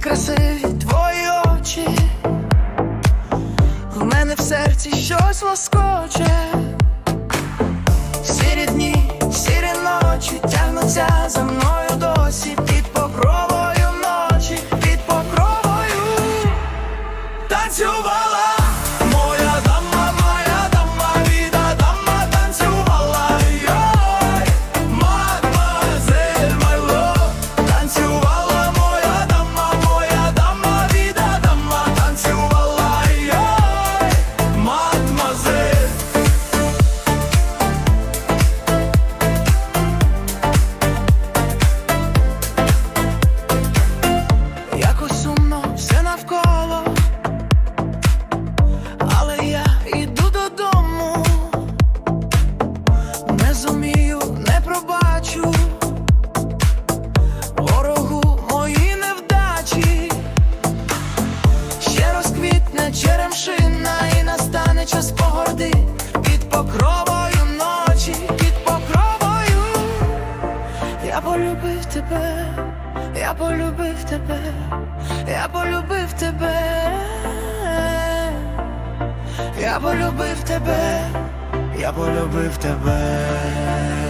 красиві твої очі, в мене в серці щось лоскоче, сірі дні, сірі ночі тягнуться за мною досі. Під покровою ночі, під покровою танцювала. полюбив тебе, я полюбив тебе, я полюбив тебе, я полюбив тебе, я полюбив тебе.